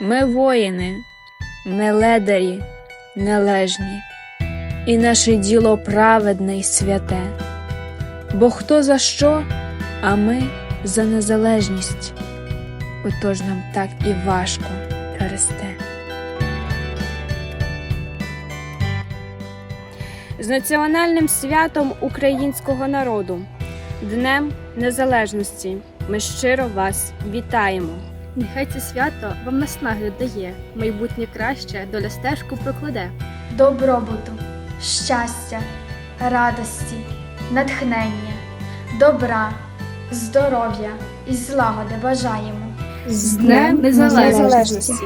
Ми воїни, ми ледарі, нележні, і наше діло праведне й святе. Бо хто за що, а ми за незалежність. Отож нам так і важко росте. з національним святом українського народу, Днем Незалежності. Ми щиро вас вітаємо. Нехай це свято вам наснаги дає, майбутнє краще доля стежку прокладе. добробуту, щастя, радості, натхнення, добра, здоров'я і злагоди бажаємо. З Днем Незалежності!